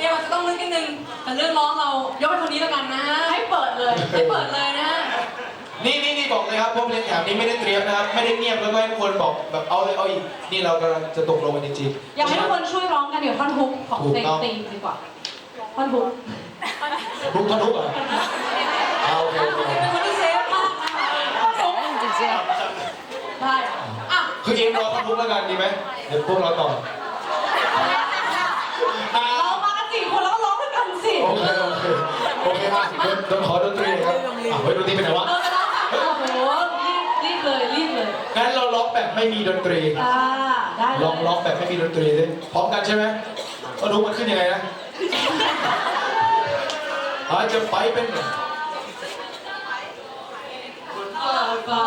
เอวอาจจะต้องลึกนิดนึง แต่เรื่องร้องเรายกให้คนนี้แล้วกันนะฮะให้เปิดเลย ให้เปิดเลยนะฮะนี่นี่นี่บอกเลยครับพวกเล่นแถบนี้ไม่ได้เตรียมนะครับ ไม่ได้เงียบแล้วก็ให้ทุกคนบอกแบบเอาเลยเอาอีก นี่เรากำลังจะตกลงกันจริงๆ อยากให้ทุกคนช่วยร้องกันเดี๋ยวท่อนฮุกของเพลงตีดีกว่า ท่อนฮุกทุกทะลุเหรอเอาโอเคโอเคเป็นคนที่เซฟมากนะคะได้ อะคือเอ็มรอทะลุแล้วกันดีไหมเดี๋ยวพวกเราต่อ เฮ้ยดนตรีเป็นวะ เออจะร้องค่ะโอ้โหรีบรีบเลยรีบเลยงั้นเราล็อกแบบไม่มีดนตรี อ่าได้เลลองยล็อกแบบไม่มีดนตรีดิพร้อมกันใช่ไหมก็รู้มันขึ้นยังไงนะอาจจะไปเป็น ฟ้า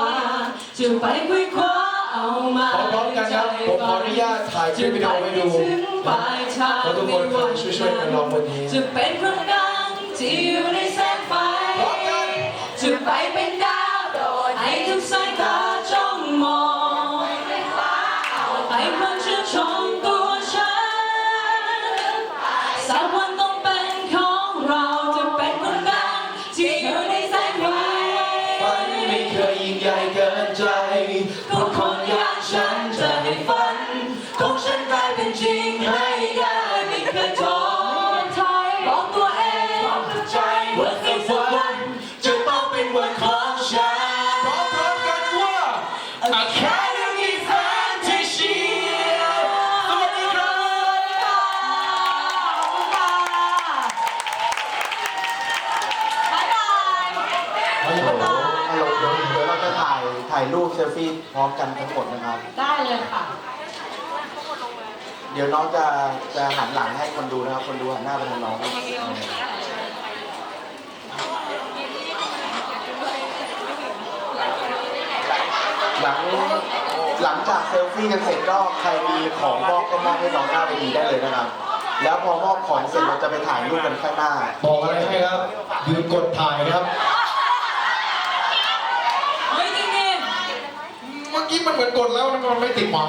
จะไปคุยคว้าเอามาพร้อมๆกันครับผมขออนุญาตถ่ายคลิปวิดีโอไว้ดูถึงปลายทางเพราะทุกคนช่วยๆกันร้องวันนี้ จะเป็นคนดังที่อยู่ในแสง ไปเป็นดาวโดดให้ทุกสายตาจ้องมองให้คนชื่นชมตัวฉันสักวันต้องเป็นของเราจะเป็นคนดังที่อยู่ในแสงไฟฝันไม่เคยยิ่งใหญ่เกินใจ โหลฮัลโหลเดี๋ยวเดี๋ยวเราจะถ่ายถ่ายรูปเซลฟี่พร้อมกันทั้งหมดนะครับ ได้เลยค่ะ เดี๋ยวน้องจะจะหันหลังให้คนดูนะครับ คนดูหันหน้าไปทางน้องหลัง หลังจากเซลฟี่กันเสร็จก็ใครมีของมอบก็มอบให้น้องหน้าเวทีได้เลยนะครับ แล้วพอมอบของเสร็จเราจะไปถ่ายรูปกันข้างหน้า บอกอะไรให้ครับ ยืนกดถ่ายครับ เฮ้ยจริงดิเมื่อกี้มันเหมือนกดแล้วมันไม่ติดหมา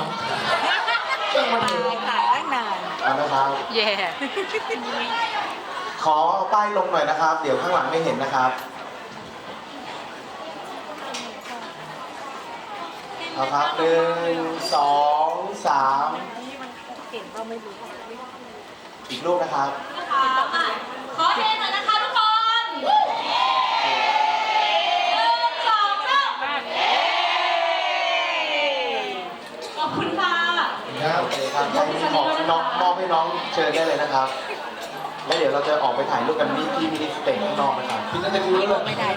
ช่างมันเถอะถ่ายตั้งนาน เอานะครับ แย่ ขอป้ายลงหน่อยนะครับ เดี๋ยวข้างหลังไม่เห็นนะครับ เอาครับหนึ่งสองสามเห็นก็ไม่รู้อีกรูปนะครับนะคะอะขอเทหน่อยนะคะทุกคนหนึ่งสองสามขอบคุณค่ะครับโอเคครับใครมีของน้องมอบให้น้องเชิญได้เลยนะครับ แล้วเดี๋ยวเราจะออกไปถ่ายรูปกันที่ที่มินิสเตจข้างนอกนะครับพี่นันจะรู้แล้วไม่ได้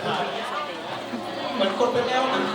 เหมือนกดไปแล้วนะ